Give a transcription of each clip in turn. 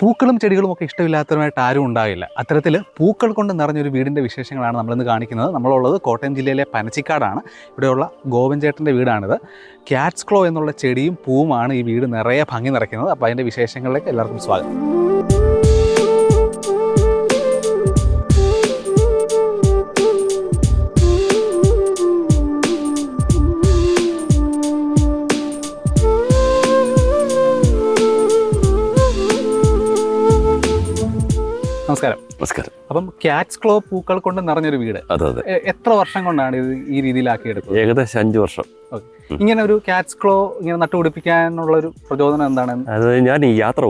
പൂക്കളും ചെടികളും ഒക്കെ ഇഷ്ടമില്ലാത്തവരുമായിട്ട് ആരും ഉണ്ടാവില്ല. അത്തരത്തിൽ പൂക്കൾ കൊണ്ട് നിറഞ്ഞൊരു വീടിന്റെ വിശേഷങ്ങളാണ് നമ്മളിന്ന് കാണിക്കുന്നത്. നമ്മളുള്ളത് കോട്ടയം ജില്ലയിലെ പനച്ചിക്കാടാണ്. ഇവിടെയുള്ള ഗോവൻ ചേട്ടന്റെ വീടാണിത്. ക്യാറ്റ്സ് ക്ലോ എന്നുള്ള ചെടിയും പൂവുമാണ് ഈ വീട് നിറയെ ഭംഗി നിറയ്ക്കുന്നത്. അപ്പോൾ അതിന്റെ വിശേഷങ്ങളിലേക്ക് എല്ലാവർക്കും സ്വാഗതം. നമസ്കാരം. നമസ്കാരം. അപ്പം ക്യാറ്റ്സ് ക്ലോ പൂക്കൾ കൊണ്ട് നിറഞ്ഞൊരു വീട്. അതെ അതെ. എത്ര വർഷം കൊണ്ടാണ് ഇത് ഈ രീതിയിലാക്കി എടുത്തത് ഏകദേശം അഞ്ച് വർഷം. ഇങ്ങനെ ഒരു ക്യാറ്റ്സ് ക്ലോ ഇങ്ങനെ നട്ടുപിടിപ്പിക്കാനുള്ള ഒരു പ്രചോദനം എന്താണ്? അത് ഞാൻ ഈ യാത്ര.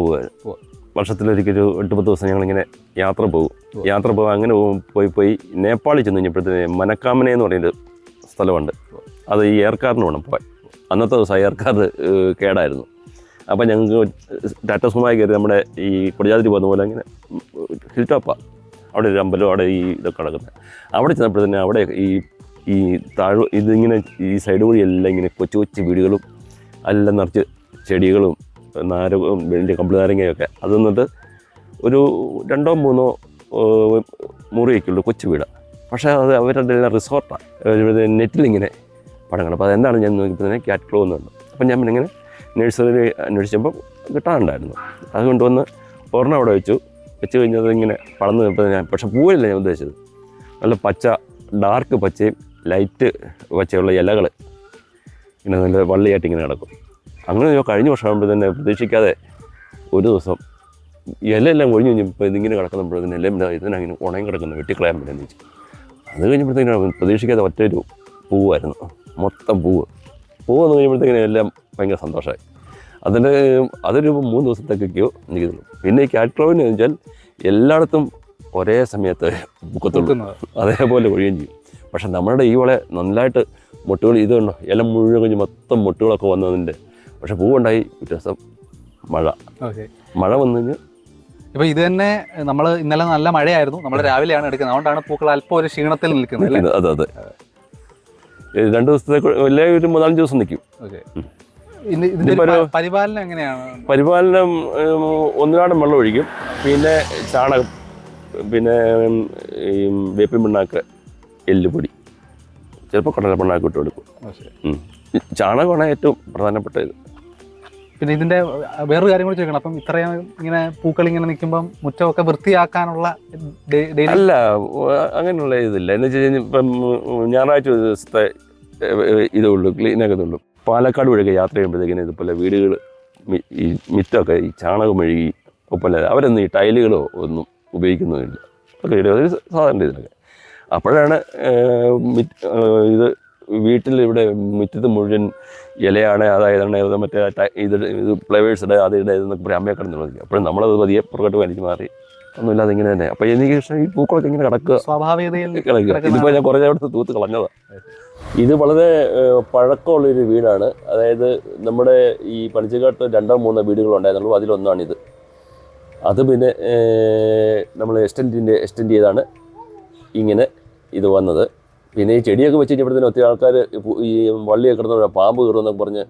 വർഷത്തിലൊരിക്കൽ ഒരു എട്ട് പത്ത് ദിവസം ഞങ്ങളിങ്ങനെ യാത്ര പോകും. യാത്ര പോകും അങ്ങനെ പോയി പോയി നേപ്പാളിൽ ചെന്ന് കഴിഞ്ഞപ്പോഴത്തേന് മനക്കാമന എന്ന് പറയുന്നൊരു സ്ഥലമുണ്ട്. അത് ഈ ഏർക്കാറിന് വേണം പോയി അന്നത്തെ ദിവസം ഏർക്കാർ കേടായിരുന്നു. അപ്പം ഞങ്ങൾക്ക് ടാറ്റ സുമായി കയറി നമ്മുടെ ഈ കൊടിയാതിരി പോകുന്ന പോലെ അങ്ങനെ ഹിൽ ടോപ്പാണ് അവിടെ ഒരു അമ്പലം അവിടെ ഈ ഇതൊക്കെ കിടക്കുന്നത് അവിടെ ചെന്നപ്പോൾ തന്നെ അവിടെ ഈ ഈ താഴ് ഇതിങ്ങനെ ഈ സൈഡ് വഴി എല്ലാം ഇങ്ങനെ കൊച്ചു കൊച്ചു വീടുകളും എല്ലാം നിറച്ച് ചെടികളും നാരകവും വലിയ കമ്പിളി നാരങ്ങയൊക്കെ. അത് നിന്നിട്ട് ഒരു രണ്ടോ മൂന്നോ മുറിയൊക്കെ മുറിയൊക്കെയുള്ളൂ കൊച്ചു വീടാണ് പക്ഷേ അത് അവരുടെ റിസോർട്ടാണ് നെറ്റിലിങ്ങനെ പടങ്ങൾ അപ്പോൾ അതെന്താണ് ഞാൻ നോക്കിയപ്പോൾ തന്നെ ക്യാറ്റ് ക്ലോ എന്നുണ്ട് അപ്പം ഞാൻ പിന്നെ ഇങ്ങനെ നഴ്സറി അന്വേഷിച്ചപ്പോൾ കിട്ടാനുണ്ടായിരുന്നു അത് കൊണ്ടുവന്ന് ഒരെണ്ണം അവിടെ വെച്ചു. വെച്ച് കഴിഞ്ഞത് ഇങ്ങനെ പടന്ന് നിൽപ്പത് ഞാൻ പക്ഷേ പൂവല്ല ഞാൻ ഉദ്ദേശിച്ചത്. നല്ല പച്ച ഡാർക്ക് പച്ചയും ലൈറ്റ് പച്ചയുള്ള ഇലകൾ ഇങ്ങനെ നല്ല വള്ളിയായിട്ട് ഇങ്ങനെ നടക്കും അങ്ങനെ ഞാൻ കഴിഞ്ഞ വർഷം ആകുമ്പോൾ തന്നെ പ്രതീക്ഷിക്കാതെ ഒരു ദിവസം ഇലയെല്ലാം ഒഴിഞ്ഞ് കഴിഞ്ഞപ്പോൾ ഇതിങ്ങനെ കിടക്കുന്നപ്പോഴത്തേന് എല്ലാം ഇതാ ഇതിനങ്ങനെ ഉണങ്ങി കിടക്കുന്നു വെട്ടിക്കളയാൻ പറ്റുന്ന വെച്ചു അത് കഴിഞ്ഞപ്പോഴത്തേക്കും പ്രതീക്ഷിക്കാതെ ഒറ്റ ഒരു പൂവായിരുന്നു. മൊത്തം പൂവ്. പൂവ് വന്നു കഴിയുമ്പോഴത്തേക്കിനും എല്ലാം ഭയങ്കര സന്തോഷമായി അതിന്റെ അതൊരു മൂന്ന് ദിവസത്തേക്കൊക്കെയോ എനിക്ക് തോന്നുന്നു പിന്നെ ഈ കാറ്റ്ലോവിന് വെച്ചാൽ എല്ലായിടത്തും ഒരേ സമയത്ത് ബുക്കത്തുള്ളൂ അതേപോലെ ഒഴിയുകയും ചെയ്യും. പക്ഷെ നമ്മുടെ ഈ വളെ നന്നായിട്ട് മുട്ടുകൾ ഇത് കണ്ടോ? ഇല മുഴുവൻ കഴിഞ്ഞ് മൊത്തം മുട്ടുകളൊക്കെ വന്നതിന്റെ. പക്ഷെ പൂവുണ്ടായി വ്യത്യാസം മഴ. ഓക്കെ മഴ വന്നു കഴിഞ്ഞാൽ ഇപ്പൊ ഇത് തന്നെ നമ്മൾ ഇന്നലെ നല്ല മഴയായിരുന്നു. നമ്മൾ രാവിലെയാണ് എടുക്കുന്നത്. അതുകൊണ്ടാണ് പൂക്കൾ അല്പം ഒരു ക്ഷീണത്തിൽ നിൽക്കുന്നത് അതെ അതെ. രണ്ടു അല്ലേ ഒരു മൂന്നാലഞ്ച് ദിവസം നിൽക്കും. ഓക്കെ പരിപാലനം എങ്ങനെയാണ്? പരിപാലനം വെള്ളം ഒഴിക്കും. പിന്നെ ചാണകം പിന്നെ ഈ വേപ്പിൻ പിണ്ണാക്ക് എല്ലുപൊടി. ചിലപ്പോൾ കടല പിണ്ണാക്ക് ഇട്ട് കൊടുക്കും. ചാണകമാണ് ഏറ്റവും പ്രധാനപ്പെട്ട ഇത്. പിന്നെ ഇതിന്റെ വേറൊരു കാര്യം കൂടി ചോദിക്കണം. അപ്പം ഇത്രയും ഇങ്ങനെ പൂക്കൾ ഇങ്ങനെ നിൽക്കുമ്പം മുറ്റമൊക്കെ വൃത്തിയാക്കാനുള്ള അല്ല അങ്ങനെയുള്ള ഇതില്ല. എന്ന് വെച്ച് കഴിഞ്ഞാൽ ഇപ്പം ഞായറാഴ്ച ദിവസത്തെ ഇതേ ഉള്ളൂ ക്ലീനൊക്കെ ഉള്ളൂ പാലക്കാട് വഴിയൊക്കെ യാത്ര ചെയ്യുമ്പോഴത്തേക്കിനും ഇതുപോലെ വീടുകൾ ഈ മിറ്റമൊക്കെ ഈ ചാണകം മെഴുകി ഒപ്പം അവരൊന്നും ഈ ടൈലുകളോ ഒന്നും ഉപയോഗിക്കുന്നുമില്ല. അതൊക്കെ ഒരു സാധാരണ ഇതിലൊക്കെ അപ്പോഴാണ് ഇത് വീട്ടിൽ ഇവിടെ മുറ്റത്ത് മുഴുവൻ ഇലയാണ് അതായത് മറ്റേ ഇത് ഇത് ഇത് ഫ്ലവേഴ്സിടെ അത് ഇടെ ഇതെന്നൊക്കെ പറയും. അമ്മയെ കിടന്നു അപ്പോഴും നമ്മളത് പതിയെ പുറകോട്ട് വലിച്ചു മാറി ഒന്നുമില്ലാതെ അതിങ്ങനെ തന്നെ. അപ്പൊ എനിക്ക് പക്ഷേ ഈ പൂക്കളൊക്കെ ഇങ്ങനെ കിടക്കുക. സ്വാഭാവികതയിൽ ഇതിപ്പോ ഞാൻ കുറേ അവിടുത്തെ തൂത്ത് കളഞ്ഞതാ. ഇത് വളരെ പഴക്കമുള്ളൊരു വീടാണ്. അതായത് നമ്മുടെ ഈ പണിച്ചക്കാട്ട് രണ്ടോ മൂന്നോ വീടുകളുണ്ടായിരുന്നുള്ളൂ അതിലൊന്നാണിത്. അത് പിന്നെ നമ്മൾ എക്സ്റ്റെൻഡിന്റെ എക്സ്റ്റെൻഡ് ചെയ്താണ് ഇങ്ങനെ ഇത് വന്നത്. പിന്നെ ഈ ചെടിയൊക്കെ വെച്ച് കഴിഞ്ഞപ്പോഴത്തേനും ഒത്തിരി ആൾക്കാർ ഈ വള്ളിയൊക്കെ കിടന്നു പാമ്പ് കയറുമെന്നൊക്കെ പറഞ്ഞ്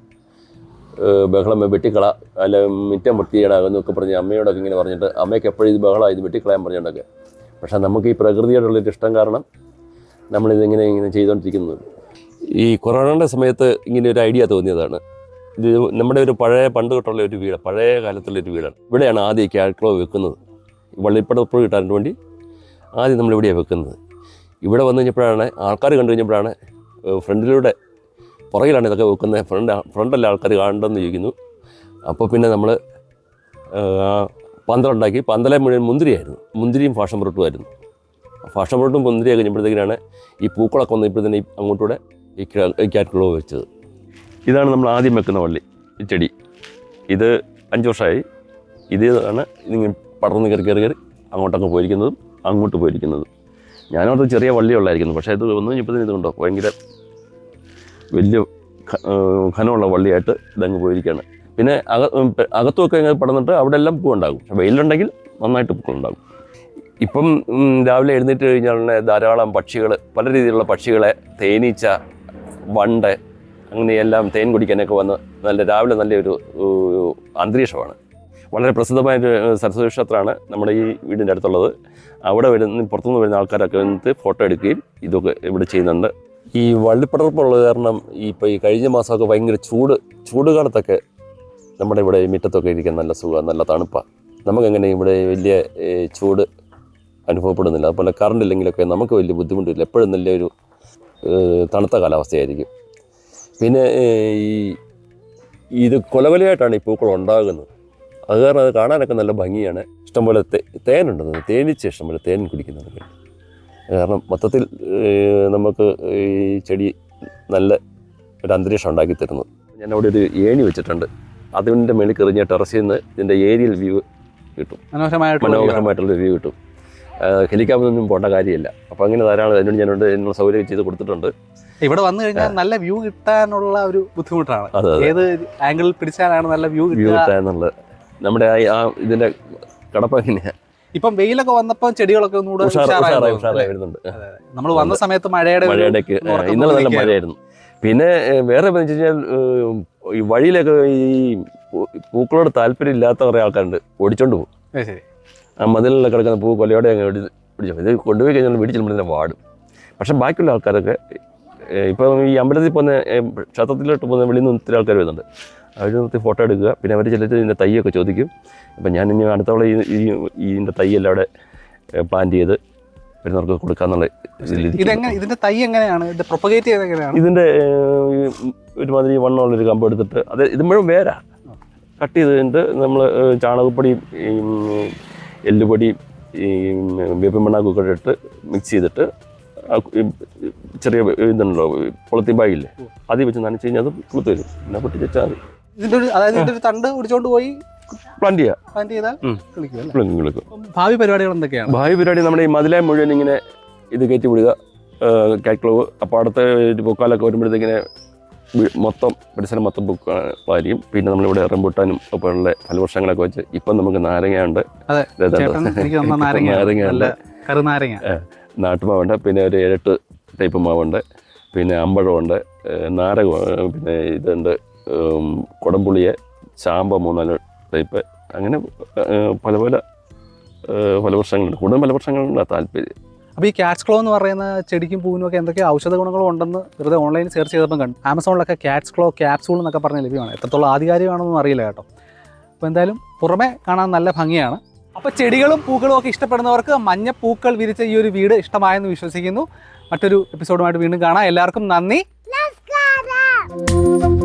ബഹളം വെട്ടിക്കള അല്ല മിറ്റം വൃത്തിയേടാകുന്നൊക്കെ പറഞ്ഞ് അമ്മയോടൊക്കെ ഇങ്ങനെ പറഞ്ഞിട്ട് അമ്മയ്ക്ക് എപ്പോഴും ഇത് ബഹളമാണ് ഇത് വെട്ടിക്കളയാൻ പറഞ്ഞിട്ടൊക്കെ. പക്ഷേ നമുക്ക് ഈ പ്രകൃതിയോടുള്ളൊരു ഇഷ്ടം കാരണം നമ്മളിതിങ്ങനെ ഇങ്ങനെ ചെയ്തുകൊണ്ടിരിക്കുന്നത് ഈ കൊറോണയുടെ സമയത്ത് ഇങ്ങനെ ഒരു ഐഡിയ തോന്നിയതാണ്. ഇത് നമ്മുടെ ഒരു പഴയ പണ്ട് തൊട്ടുള്ള ഒരു വീട് പഴയ കാലത്തുള്ള ഒരു വീടാണ്. ഇവിടെയാണ് ആദ്യം ഈ ക്യാറ്റ്ക്ലോ വെക്കുന്നത്. വള്ളിപ്പടപ്പ് കിട്ടാൻ വേണ്ടി ആദ്യം നമ്മൾ നമ്മളിവിടെയാണ് വെക്കുന്നത്. ഇവിടെ വന്നു കഴിഞ്ഞപ്പോഴാണ് ആൾക്കാർ കണ്ടു കഴിഞ്ഞപ്പോഴാണ് ഫ്രണ്ടിലൂടെ പുറകിലാണ് ഇതൊക്കെ വെക്കുന്നത്. ഫ്രണ്ട് ഫ്രണ്ടല്ല ആൾക്കാർ കാണണ്ടെന്ന് ചോദിക്കുന്നു. അപ്പോൾ പിന്നെ നമ്മൾ പന്തലുണ്ടാക്കി പന്തലെ മുഴുവൻ മുന്തിരിയായിരുന്നു. മുന്തിരിയും ഫാഷൻ ഫ്രൂട്ടുമായിരുന്നു ഫാഷൻ പുറട്ടും മുന്തിരിയൊക്കെ കഴിഞ്ഞപ്പോഴത്തേക്കിനാണ് ഈ പൂക്കളൊക്കെ വന്നപ്പോഴത്തേന് ഈ അങ്ങോട്ടൂടെ ഈ ക്യാറ്റ്ക്ലോ വെച്ചത്. ഇതാണ് നമ്മൾ ആദ്യം വെക്കുന്ന വള്ളി ഈ ചെടി. ഇത് അഞ്ച് വർഷമായി ഇത് ആണ് ഇതിങ്ങനെ പടർന്ന് കയറി കയറി കയറി അങ്ങോട്ടങ്ങ് പോയിരിക്കുന്നതും അങ്ങോട്ട് പോയിരിക്കുന്നതും. ഞാനോർത്ത് ചെറിയ വള്ളി വള്ളിയുള്ളായിരിക്കുന്നു പക്ഷേ ഇത് വന്നു ഇപ്പോഴത്തേക്കും ഇത് ഭയങ്കര വലിയ ഘനമുള്ള വള്ളിയായിട്ട് ഇതങ്ങ് പോയിരിക്കുകയാണ്. പിന്നെ അക അകത്തുമൊക്കെ ഇങ്ങനെ പടന്നിട്ട് അവിടെ എല്ലാം പൂവുണ്ടാകും. വെയിലുണ്ടെങ്കിൽ നന്നായിട്ട് പൂക്കളുണ്ടാകും. ഇപ്പം രാവിലെ എഴുന്നേറ്റ് കഴിഞ്ഞാൽ ധാരാളം പക്ഷികൾ പല രീതിയിലുള്ള പക്ഷികളെ തേനീച്ച വണ്ട് അങ്ങനെയെല്ലാം തേൻ കുടിക്കാനൊക്കെ വന്ന് നല്ല രാവിലെ നല്ലൊരു അന്തരീക്ഷമാണ്. വളരെ പ്രസിദ്ധമായ ഒരു സരസ്വതി ക്ഷേത്രമാണ് നമ്മുടെ ഈ വീടിന്റെ അടുത്തുള്ളത്. അവിടെ വരുന്ന പുറത്തുനിന്ന് വരുന്ന ആൾക്കാരൊക്കെ വന്നിട്ട് ഫോട്ടോ എടുക്കുകയും ഇതൊക്കെ ഇവിടെ ചെയ്യുന്നുണ്ട്. ഈ വള്ളിപ്പടർപ്പുള്ളത് കാരണം ഈ ഈ കഴിഞ്ഞ മാസമൊക്കെ ഭയങ്കര ചൂട് ചൂട് കാലത്തൊക്കെ നമ്മുടെ ഇവിടെ മുറ്റത്തൊക്കെ ഇരിക്കാൻ നല്ല സുഖം നല്ല തണുപ്പാണ് നമുക്കങ്ങനെ ഇവിടെ വലിയ ചൂട് അനുഭവപ്പെടുന്നില്ല. അതുപോലെ കറണ്ട് ഇല്ലെങ്കിലൊക്കെ നമുക്ക് വലിയ ബുദ്ധിമുട്ടില്ല. എപ്പോഴും നല്ലൊരു തണുത്ത കാലാവസ്ഥയായിരിക്കും. പിന്നെ ഈ ഇത് കൊലകൊലയായിട്ടാണ് ഈ പൂക്കൾ ഉണ്ടാകുന്നത്. അത് കാരണം അത് കാണാനൊക്കെ നല്ല ഭംഗിയാണ്. ഇഷ്ടംപോലെ തേ ഉണ്ടെന്ന് തേനിച്ച് ഇഷ്ടംപോലെ തേൻ കുടിക്കുന്നുണ്ട് കാരണം മൊത്തത്തിൽ നമുക്ക് ഈ ചെടി നല്ല ഒരു അന്തരീക്ഷം ഉണ്ടാക്കി തരുന്നു. ഞാൻ അവിടെ ഒരു ഏണി വെച്ചിട്ടുണ്ട്. അതിന്റെ മേളിൽ കയറിഞ്ഞ ടെറസിൽ നിന്ന് ഇതിന്റെ ഏരിയൽ വ്യൂ കിട്ടും. ആണ്. മനോഹരമായിട്ടുള്ള വ്യൂ കിട്ടും. ഹെലികോപ്റ്ററൊന്നും പോകേണ്ട കാര്യമില്ല. അപ്പോൾ അങ്ങനെ ധാരാളം അതിനോട് ഞാനോട് എന്നുള്ള സൗകര്യം ചെയ്ത് കൊടുത്തിട്ടുണ്ട്. ഇവിടെ വന്നു കഴിഞ്ഞാൽ നല്ല വ്യൂ കിട്ടാനുള്ള ഒരു ബുദ്ധിമുട്ടാണ്. ഏത് ആംഗിളിൽ പിടിച്ചാലാണ് നല്ല വ്യൂ വ്യൂ കിട്ടുക? കിട്ടാന്നുള്ളത് നമ്മുടെ ആ ആ ഇതിന്റെ കടപ്പ എങ്ങനെയാണ് ഇപ്പം വെയിലൊക്കെ വന്നപ്പോൾ ചെടികളൊക്കെ ഒന്നുകൂടെ നമ്മൾ വന്ന സമയത്ത് മഴയുടെ മഴയുടെ മഴയുടെയൊക്കെ ഇന്നലെ നല്ല മഴയായിരുന്നു. പിന്നെ വേറെ വെച്ച് കഴിഞ്ഞാൽ ഈ വഴിയിലൊക്കെ ഈ പൂക്കളോട് താല്പര്യം ഇല്ലാത്ത കുറേ ആൾക്കാരുണ്ട്. ഓടിച്ചോണ്ട് പോകും. ആ മതിലിലൊക്കെ കിടക്കുന്ന പൂ കൊലയോടെ അങ്ങ് പിടിച്ചു ഇത് കൊണ്ടുപോയി കഴിഞ്ഞാൽ വീട്ടിൽ ചെല്ലുമ്പോൾ വാടും. പക്ഷെ ബാക്കിയുള്ള ആൾക്കാരൊക്കെ ഇപ്പം ഈ അമ്പലത്തിൽ പോകുന്ന ക്ഷേത്രത്തിലോട്ട് പോകുന്ന വെളിയിൽ നിന്ന് ഒത്തിരി ആൾക്കാർ വരുന്നുണ്ട്. അവർ നിർത്തി ഫോട്ടോ എടുക്കുക. പിന്നെ അവർ ചിലർ ഇതിന്റെ തൈയൊക്കെ ചോദിക്കും. അപ്പം ഞാൻ ഇനി അടുത്തവളെ ഈ ഇതിന്റെ തൈയെല്ലാം അവിടെ പ്ലാന്റ് ചെയ്ത് വരുന്നവർക്ക് കൊടുക്കാന്നുള്ള ഇതിന്റെ തൈ എങ്ങനെയാണ്? ഇത് പ്രൊപ്പഗേറ്റ് ചെയ്ത് എങ്ങനെയാണ്? ഇതിന്റെ ഏഹ്, ഒരുമാതിരി വണ്ണമുള്ളൊരു കമ്പ് എടുത്തിട്ട് അത് ഇത് മുഴുവൻ വേരാ. കട്ട് ചെയ്ത് കഴിഞ്ഞിട്ട് നമ്മൾ ചാണകപ്പൊടിയും എല്ലുപൊടി വേപ്പിൻ മണ്ണാക്കൊക്കെ ഇട്ട് മിക്സ് ചെയ്തിട്ട് ചെറിയ ഇതുണ്ടല്ലോ പൊളത്തി ബാഗില്ലേ? അതിൽ വെച്ച് നനച്ച് കഴിഞ്ഞാൽ അത് കുളുത്ത് വരും. പിന്നെ പൊട്ടി വെച്ചാൽ മതി ഇതിന്റെ ഒരു അതായത് ഇതിന്റെ ഒരു തണ്ട് പോയി പ്ലാന്റ് ചെയ്യാം. പ്ലാന്റ് ചെയ്താൽ ഉം. കിളിക്കും അല്ലേ? കിളുക്കും കിളുക്കും. ഭാവി പരിപാടികൾ എന്തൊക്കെയാണ്? ഭാവി പരിപാടി നമ്മുടെ ഈ മതിലെ മുഴുവൻ ഇങ്ങനെ ഇത് കയറ്റി വിടുക കാറ്റ്ക്ലോവ് അപ്പോൾ അടുത്ത ഒരു പൊക്കാലൊക്കെ വരുമ്പോഴത്തേക്കിനെ വി- മൊത്തം പരിസരം മൊത്തം പൂക്കളായിരിക്കും പിന്നെ നമ്മളിവിടെ റംബുട്ടാനും ഒക്കെയുള്ള ഫലവൃക്ഷങ്ങളൊക്കെ വെച്ച് ഇപ്പം നമുക്ക് നാരങ്ങയുണ്ട്. അതെ, ചേട്ടൻ എനിക്ക് തന്ന ഇപ്പം നാരങ്ങ നല്ല കറുനാരങ്ങ നാട്ടുമാവുണ്ട്. പിന്നെ ഒരു ഏഴെട്ട് ടൈപ്പ് മാവുണ്ട്. പിന്നെ അമ്പഴമുണ്ട്. നാരകം പിന്നെ ഇതുണ്ട്. കുടംപുളിയെ ചാമ്പ മൂന്നാൽ ടൈപ്പ്. അങ്ങനെ പല പല ഫലവൃക്ഷങ്ങളുണ്ട് കൂടുതൽ ഫലവൃക്ഷങ്ങളുണ്ട് താല്പര്യം. അപ്പോൾ ഈ ക്യാറ്റ്സ് ക്ലോ എന്ന് പറയുന്ന ചെടിക്കും പൂവിനും ഒക്കെ എന്തൊക്കെ ഔഷധ ഗുണങ്ങളും ഉണ്ടെന്ന് വെറുതെ ഓൺലൈനിൽ സെർച്ച് ചെയ്തപ്പോൾ കണ്ടു. ആമസോണിലൊക്കെ ക്യാറ്റ്സ് ക്ലോ ക്യാപ്സൂൾ എന്നൊക്കെ പറഞ്ഞ് ലഭ്യമാണ്. എത്രത്തോളം ആധികാരികമാണെന്നൊന്നും അറിയില്ല കേട്ടോ. അപ്പോൾ എന്തായാലും പുറമേ കാണാൻ നല്ല ഭംഗിയാണ്. അപ്പോൾ ചെടികളും പൂക്കളും ഒക്കെ ഇഷ്ടപ്പെടുന്നവർക്ക് മഞ്ഞ പൂക്കൾ വിരിച്ച ഈ ഒരു വീട് ഇഷ്ടമായെന്ന് വിശ്വസിക്കുന്നു. മറ്റൊരു എപ്പിസോഡുമായിട്ട് വീണ്ടും കാണാം. എല്ലാവർക്കും നന്ദി. go!